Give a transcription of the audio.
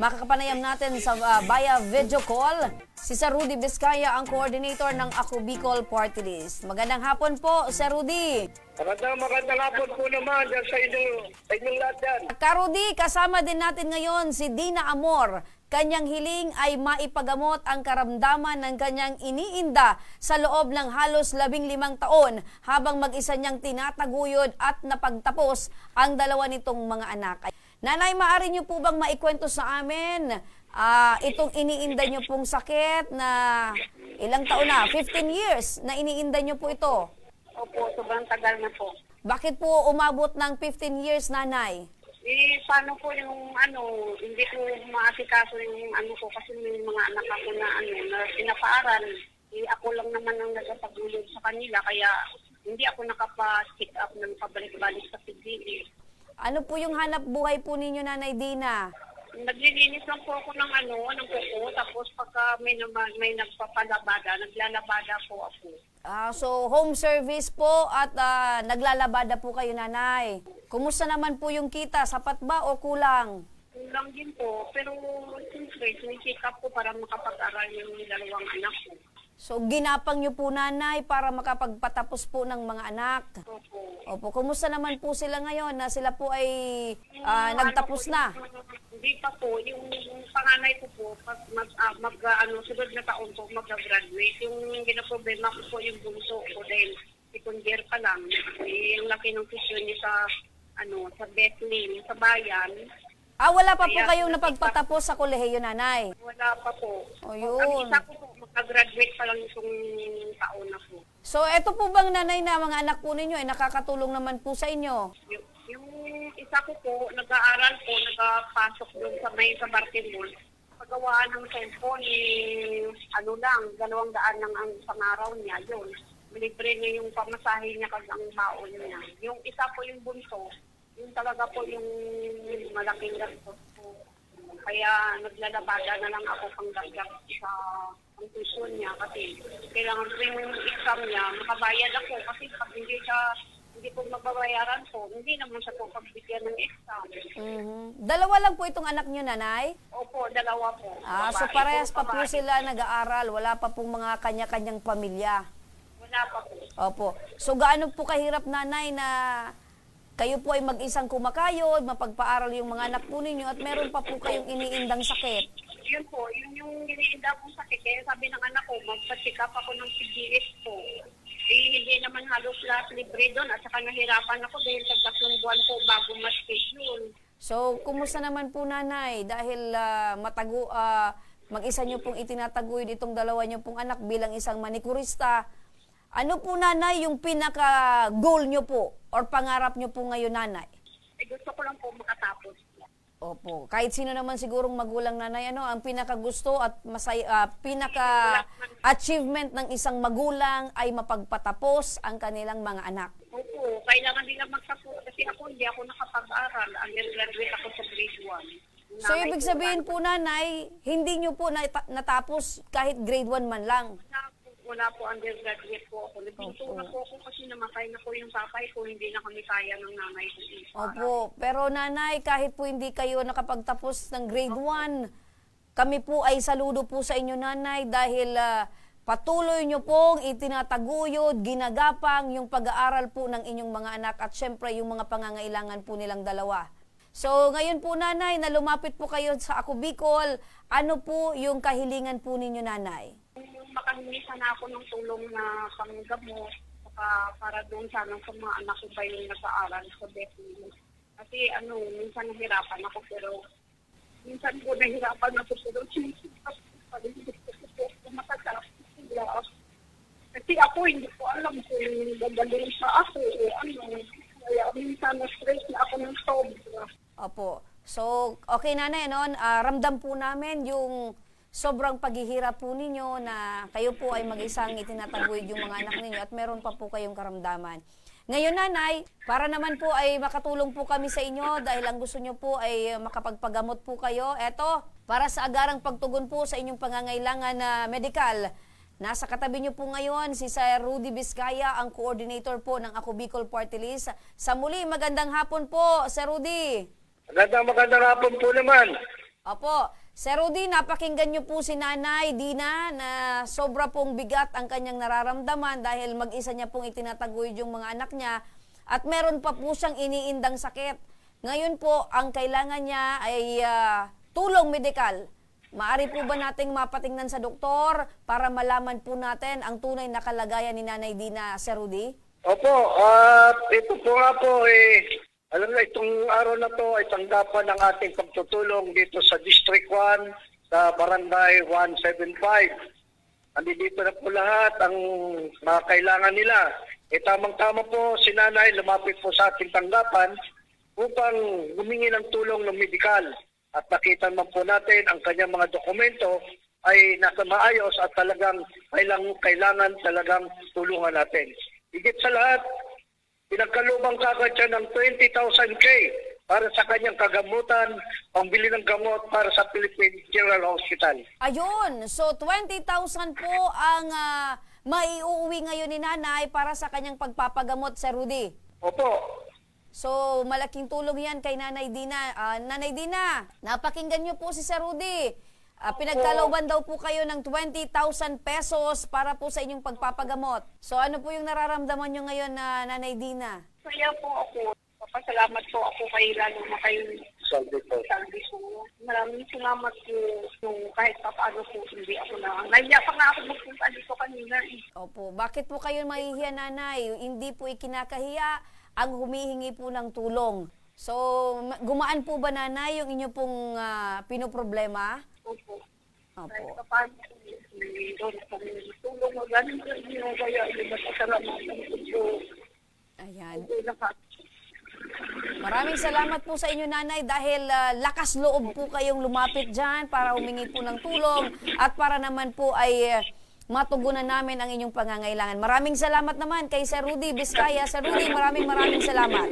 makakapanayam natin sa uh, via video call si Sir Rudy Vizcaya, ang coordinator ng Ako Bicol Party List. Magandang hapon po, Sir Rudy. Magandang magandang hapon po naman dyan sa inyong, sa inyong lahat dyan. Karudi, kasama din natin ngayon si Dina Amor. Kanyang hiling ay maipagamot ang karamdaman ng kanyang iniinda sa loob ng halos labing limang taon habang mag-isa niyang tinataguyod at napagtapos ang dalawa nitong mga anak. Nanay, maaari niyo po bang maikwento sa amin ah, itong iniinda niyo pong sakit na ilang taon na? 15 years na iniinda niyo po ito. Opo, sobrang tagal na po. Bakit po umabot ng 15 years, nanay? Eh, paano po yung ano, hindi ko maasikaso yung ano ko kasi may mga anak ako na ano, na pinapaaral. Eh, ako lang naman ang nagpapagulog sa kanila, kaya hindi ako nakapa-check up ng pabalik-balik sa PGA. Ano po yung hanap buhay po ninyo, Nanay Dina? Naglilinis lang po ako ng ano, ng kuko, tapos pagka may, naman, may nagpapalabada, naglalabada po ako. Ah, so, home service po at ah, naglalabada po kayo, Nanay. Kumusta naman po yung kita? Sapat ba o kulang? Kulang din po, pero siyempre, sinicheck up ko para makapag-aral yung dalawang anak ko. So, ginapang nyo po, Nanay, para makapagpatapos po ng mga anak. Opo. Kumusta naman po sila ngayon na sila po ay ah, Yung nagtapos po, na? yung- Hindi pa po. Yung panganay ko po, pag mag, ah, mag ah, ano, sunod na taon po, mag-graduate. Yung ginaproblema ko po yung bunso ko dahil second year pa lang. Eh, yung laki ng tuition niya sa, ano, sa Bethlehem, sa bayan. Ah, wala pa po kayong napagpatapos sa kolehiyo, Nanay. Wala pa po. O, Ang yun. isa ko po, mag-graduate pa lang itong taon na po. So, eto po bang nanay na mga anak po ninyo ay nakakatulong naman po sa inyo? Yung, yung isa ko po, nag-aaral po, nagpasok doon sa may sa Bartimol. Pagawaan ng cellphone, eh, ano lang, dalawang daan lang ang pangaraw niya, yun. Libre niya yung pamasahe niya kag ang baon niya. Yung isa po yung bunso, yung talaga po yung malaking gastos po. Kaya naglalabada na lang ako pang dagdag sa ang tuition niya kasi kailangan ko yung exam niya, makabayad ako kasi pag hindi siya hindi ko mababayaran po, hindi naman siya po pagbigyan ng exam. Mhm. Dalawa lang po itong anak nyo, Nanay? Opo, dalawa po. Ah, so Babae parehas pa po babae. sila nag-aaral. Wala pa pong mga kanya-kanyang pamilya. Wala pa po. Opo. So gaano po kahirap, Nanay, na kayo po ay mag-isang kumakayod, mapagpaaral yung mga anak po ninyo at meron pa po kayong iniindang sakit. Yun po, yun yung giniinda kong sakit. Kaya sabi ng anak ko, magpa-check up ako ng PGS po. Eh, hindi naman halos lahat libre doon at saka nahirapan ako dahil sa tatlong buwan po bago ma-schedule. So, kumusta naman po, Nanay? Dahil ah, matago, ah, mag-isa nyo pong itinataguyod itong dalawa nyo pong anak bilang isang manikurista. Ano po, Nanay, yung pinaka-goal nyo po or pangarap nyo po ngayon, Nanay? Eh, gusto ko lang po makatapos. Opo. Kahit sino naman sigurong magulang nanay, ano, ang pinakagusto at masay, ah, pinaka-achievement ng isang magulang ay mapagpatapos ang kanilang mga anak. Opo, kailangan nila magtapos kasi ako hindi ako nakapag-aral. Undergraduate ako sa grade 1. So, ibig sabihin po, nanay, hindi nyo po nata- natapos kahit grade 1 man lang. Po, wala po undergraduate po ako. Nagpinto na po ako kasi namatay na po yung papay ko. Hindi na kami kaya ng nanay ko. Opo. Pero nanay, kahit po hindi kayo nakapagtapos ng grade 1, kami po ay saludo po sa inyo nanay dahil ah, patuloy nyo pong itinataguyod, ginagapang yung pag-aaral po ng inyong mga anak at syempre yung mga pangangailangan po nilang dalawa. So ngayon po nanay, na lumapit po kayo sa Ako Bicol, ano po yung kahilingan po ninyo nanay? Yung makahingi sana ako ng tulong na panggamot saka para doon sana sa mga anak ko ba yung nag-aaral sa Bethlehem. Kasi ano, minsan nahirapan ako pero minsan po nahirapan ako pero sinisipap ko pa rin ko kumatatapos sila. Kasi ako hindi ko alam kung gagaling sa ako o ano. Kaya minsan na-stress na ako ng sobra. Opo. So, okay nanay, no? Ah, ramdam po namin yung sobrang paghihirap po ninyo na kayo po ay mag-isang itinataguyod yung mga anak ninyo at meron pa po kayong karamdaman. Ngayon nanay, para naman po ay makatulong po kami sa inyo dahil ang gusto nyo po ay makapagpagamot po kayo. Eto, para sa agarang pagtugon po sa inyong pangangailangan na medikal, Nasa katabi niyo po ngayon si Sir Rudy Vizcaya, ang coordinator po ng Ako Bicol Party List. Sa muli, magandang hapon po, Sir Rudy. Magandang magandang hapon po naman. Opo. Sir Rudy, napakinggan niyo po si Nanay Dina na sobra pong bigat ang kanyang nararamdaman dahil mag-isa niya pong itinataguyod yung mga anak niya at meron pa po siyang iniindang sakit. Ngayon po, ang kailangan niya ay ah, tulong medikal. Maari po ba nating mapatingnan sa doktor para malaman po natin ang tunay na kalagayan ni Nanay Dina, Sir Rudy? Opo, at ito po nga po eh, alam na itong araw na to ay tanggapan ng ating pagtutulong dito sa District 1 sa Barangay 175. Andito na po lahat ang mga kailangan nila. E tamang-tama po si lumapit po sa ating tanggapan upang humingi ng tulong ng medikal. At nakita naman po natin ang kanyang mga dokumento ay nasa maayos at talagang kailangan, kailangan talagang tulungan natin. Higit sa lahat, pinagkalubang kagad siya ng 20,000K para sa kanyang kagamutan, pambili ng gamot para sa Philippine General Hospital. Ayun, so 20,000 po ang ah, maiuwi ngayon ni nanay para sa kanyang pagpapagamot, Sir Rudy. Opo, So, malaking tulong yan kay Nanay Dina. Ah, Nanay Dina, napakinggan niyo po si Sir Rudy. Ah, pinagkalooban daw po kayo ng 20,000 pesos para po sa inyong pagpapagamot. So, ano po yung nararamdaman niyo ngayon na Nanay Dina? Kaya po ako, papasalamat po ako kay lalo na kay salve po. Maraming salamat po nung kahit pa paano po hindi ako na. Nahiya pa nga ako magpunta dito kanina eh. Opo, bakit po kayo mahihiya, Nanay? Hindi po ikinakahiya ang humihingi po ng tulong. So, ma- gumaan po ba, Nanay, yung inyo pong ah, pinoproblema? Opo. Opo. may doon kami tulong mo. Ganun po yung kaya yung masasalamatan ko. Ayan. Maraming salamat po sa inyo, Nanay, dahil ah, lakas loob po kayong lumapit dyan para humingi po ng tulong at para naman po ay ah, matugunan namin ang inyong pangangailangan. Maraming salamat naman kay Sir Rudy Vizcaya. Sir Rudy, maraming maraming salamat.